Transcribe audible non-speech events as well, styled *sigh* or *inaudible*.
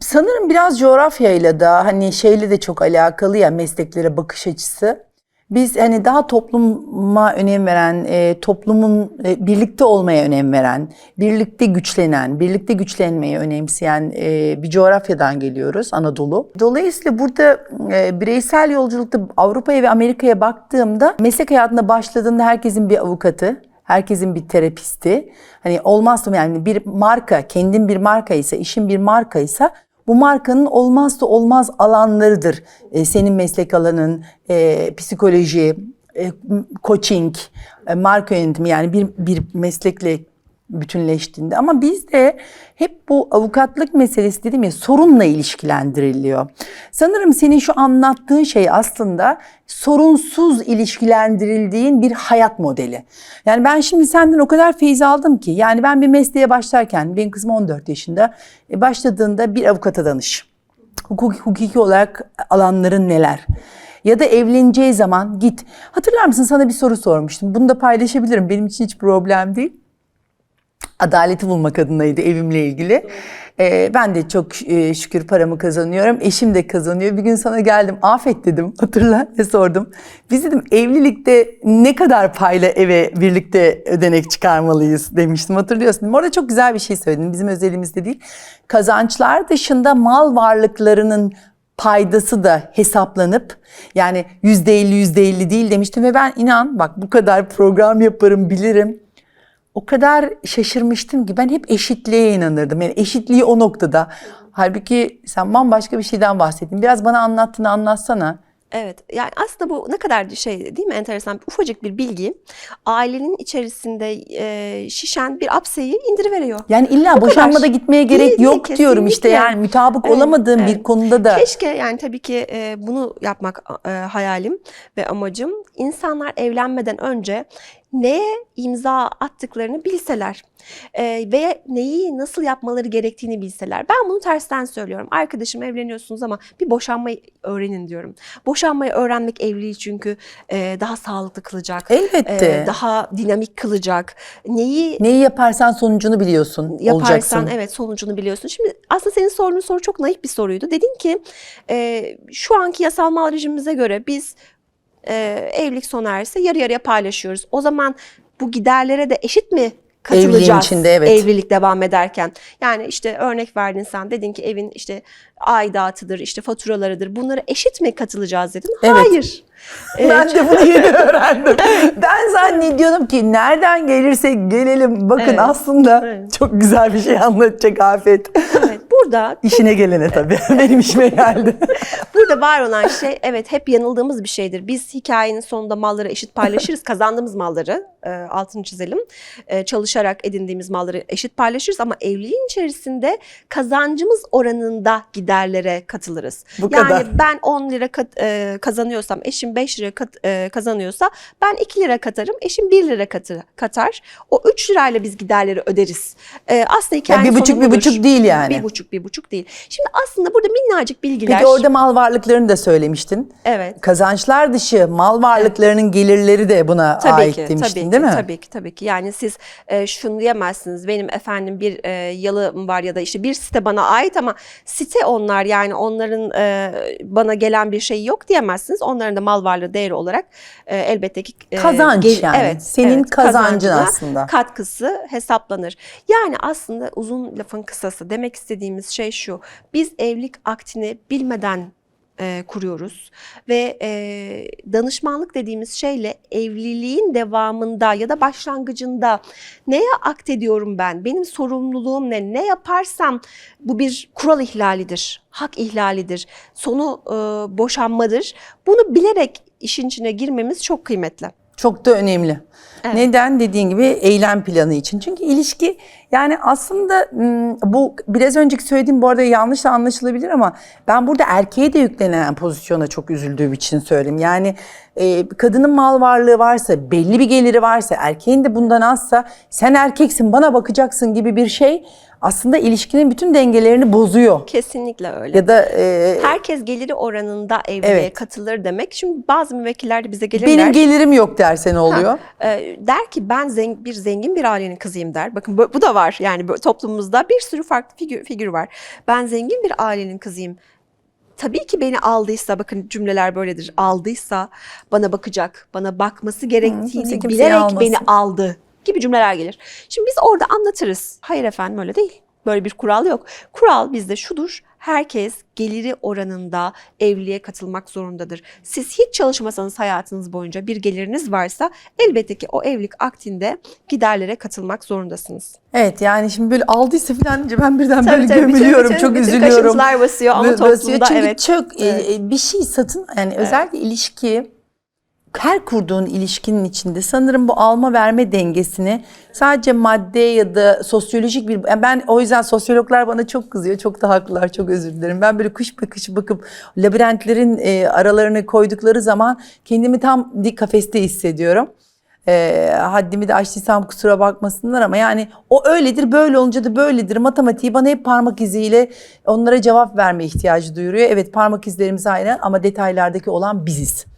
sanırım biraz coğrafyayla da hani şeyle de çok alakalı ya mesleklere bakış açısı. Biz hani daha topluma önem veren, e, toplumun e, birlikte olmaya önem veren, birlikte güçlenen, birlikte güçlenmeyi önemseyen e, bir coğrafyadan geliyoruz Anadolu. Dolayısıyla burada e, bireysel yolculukta Avrupa'ya ve Amerika'ya baktığımda meslek hayatında başladığında herkesin bir avukatı, Herkesin bir terapisti. Hani olmazsa yani bir marka, kendin bir marka ise, işin bir marka ise bu markanın olmazsa olmaz alanlarıdır. E, senin meslek alanın, e, psikoloji, e, coaching, e, marka yönetimi yani bir, bir meslekle bütünleştiğinde. Ama bizde hep bu avukatlık meselesi dedim ya sorunla ilişkilendiriliyor. Sanırım senin şu anlattığın şey aslında sorunsuz ilişkilendirildiğin bir hayat modeli. Yani ben şimdi senden o kadar feyiz aldım ki yani ben bir mesleğe başlarken benim kızım 14 yaşında e, başladığında bir avukata danış. Hukuki, hukuki olarak alanların neler? Ya da evleneceği zaman git. Hatırlar mısın sana bir soru sormuştum. Bunu da paylaşabilirim. Benim için hiç problem değil adaleti bulmak adınaydı evimle ilgili. Ee, ben de çok e, şükür paramı kazanıyorum. Eşim de kazanıyor. Bir gün sana geldim. Afet dedim. *laughs* Hatırla ne sordum. Biz dedim evlilikte ne kadar payla eve birlikte ödenek çıkarmalıyız demiştim. Hatırlıyorsun. Orada çok güzel bir şey söyledin. Bizim özelimizde değil. Kazançlar dışında mal varlıklarının paydası da hesaplanıp yani yüzde elli yüzde elli değil demiştim ve ben inan bak bu kadar program yaparım bilirim o kadar şaşırmıştım ki ben hep eşitliğe inanırdım. Yani eşitliği o noktada. Halbuki sen bambaşka bir şeyden bahsettin. Biraz bana anlattığını anlatsana. Evet yani aslında bu ne kadar şey değil mi enteresan ufacık bir bilgi ailenin içerisinde e, şişen bir apseyi indiriveriyor. Yani illa Bu boşanmada kadar. gitmeye gerek Değil, yok değil, diyorum işte yani mutabık Evet, olamadığım bir evet. konuda da. Keşke yani tabii ki e, bunu yapmak e, hayalim ve amacım insanlar evlenmeden önce neye imza attıklarını bilseler e, ve neyi nasıl yapmaları gerektiğini bilseler. Ben bunu tersten söylüyorum. Arkadaşım evleniyorsunuz ama bir boşanmayı öğrenin diyorum. Boşanmayı öğrenmek evliliği çünkü e, daha sağlıklı kılacak. Elbette. e, daha dinamik kılacak. Neyi Neyi yaparsan sonucunu biliyorsun, yaparsan olacaksın. evet sonucunu biliyorsun. Şimdi aslında senin sorduğun soru çok naif bir soruydu. Dedin ki e, şu anki yasal mal rejimimize göre biz e, evlilik sona erse yarı yarıya paylaşıyoruz. O zaman bu giderlere de eşit mi katılacağız? Evliliğin içinde, evet. Evlilik devam ederken. Yani işte örnek verdin sen dedin ki evin işte aidatıdır, işte faturalarıdır. Bunlara eşit mi katılacağız dedin. Evet. Hayır. *laughs* Ben de bunu yeni öğrendim. ben zannediyordum ki nereden gelirsek gelelim. Bakın Evet. aslında Evet. çok güzel bir şey anlatacak Afet. Burada İşine gelene tabii. *laughs* Benim işime geldi. *laughs* Burada var olan şey evet hep yanıldığımız bir şeydir. Biz hikayenin sonunda malları eşit paylaşırız. *laughs* Kazandığımız malları e, altını çizelim. E, çalışarak edindiğimiz malları eşit paylaşırız ama evliliğin içerisinde kazancımız oranında giderlere katılırız. Bu yani kadar. ben 10 lira kat- e, kazanıyorsam eşim 5 lira kat- e, kazanıyorsa ben 2 lira katarım eşim 1 lira katı, katar. O 3 lirayla biz giderleri öderiz. E, aslında hikayenin bir buçuk bir budur. buçuk değil yani. Bir buçuk bir buçuk değil. Şimdi aslında burada minnacık bilgiler. Peki orada mal varlıklarını da söylemiştin. Evet. Kazançlar dışı mal varlıklarının gelirleri de buna Tabii ait ki, demiştin tabii değil ki, mi? Tabii ki, tabii ki. Yani siz e, şunu diyemezsiniz. Benim efendim bir e, yalım var ya da işte bir site bana ait ama site onlar yani onların e, bana gelen bir şey yok diyemezsiniz. Onların da mal varlığı değeri olarak e, elbette ki e, Kazanç yani. Senin kazancın kazancına aslında. katkısı hesaplanır. Yani aslında uzun lafın kısası demek istediğimiz şey şu. Biz evlilik aktini bilmeden e, kuruyoruz ve e, danışmanlık dediğimiz şeyle evliliğin devamında ya da başlangıcında neye akt ediyorum ben? Benim sorumluluğum ne? Ne yaparsam bu bir kural ihlalidir, hak ihlalidir, sonu e, boşanmadır. Bunu bilerek işin içine girmemiz çok kıymetli. Çok da önemli. Evet. Neden dediğin gibi eylem planı için. Çünkü ilişki yani aslında bu biraz önceki söylediğim bu arada yanlış da anlaşılabilir ama ben burada erkeğe de yüklenen pozisyona çok üzüldüğüm için söyleyeyim. Yani e, kadının mal varlığı varsa, belli bir geliri varsa, erkeğin de bundan azsa sen erkeksin bana bakacaksın gibi bir şey aslında ilişkinin bütün dengelerini bozuyor. Kesinlikle öyle. Ya da e, Herkes geliri oranında evliliğe Evet. katılır demek. Şimdi bazı müvekkiller de bize gelirler. benim gelirim yok derse ne oluyor? e, der ki ben zeng- bir zengin bir ailenin kızıyım der. Bakın bu, bu da var yani bu- toplumumuzda bir sürü farklı figür, figür var. Ben zengin bir ailenin kızıyım. Tabii ki beni aldıysa bakın cümleler böyledir. Aldıysa bana bakacak, bana bakması gerektiğini kimseyi bilerek almasın. beni aldı gibi cümleler gelir. Şimdi biz orada anlatırız. Hayır efendim öyle değil. Böyle bir kural yok. Kural bizde şudur. Herkes geliri oranında evliliğe katılmak zorundadır. Siz hiç çalışmasanız hayatınız boyunca bir geliriniz varsa elbette ki o evlilik aktinde giderlere katılmak zorundasınız. Evet yani şimdi böyle aldıysa falan deyince ben birden Tabii böyle tabii, gömülüyorum. bütün- çok bütün üzülüyorum. kaşıntılar basıyor ama Böyle basıyor. toplumda Çünkü evet. çok e, Evet. e, bir şey satın yani özellikle ilişki her kurduğun ilişkinin içinde sanırım bu alma verme dengesini sadece madde ya da sosyolojik bir yani ben o yüzden sosyologlar bana çok kızıyor. Çok da haklılar. Çok özür dilerim. Ben böyle kış bakış bakıp labirentlerin e, aralarını koydukları zaman kendimi tam dik kafeste hissediyorum. E, haddimi de aştıysam kusura bakmasınlar ama yani o öyledir böyle olunca da böyledir. Matematiği bana hep parmak iziyle onlara cevap verme ihtiyacı duyuruyor. Evet parmak izlerimiz aynı ama detaylardaki olan biziz.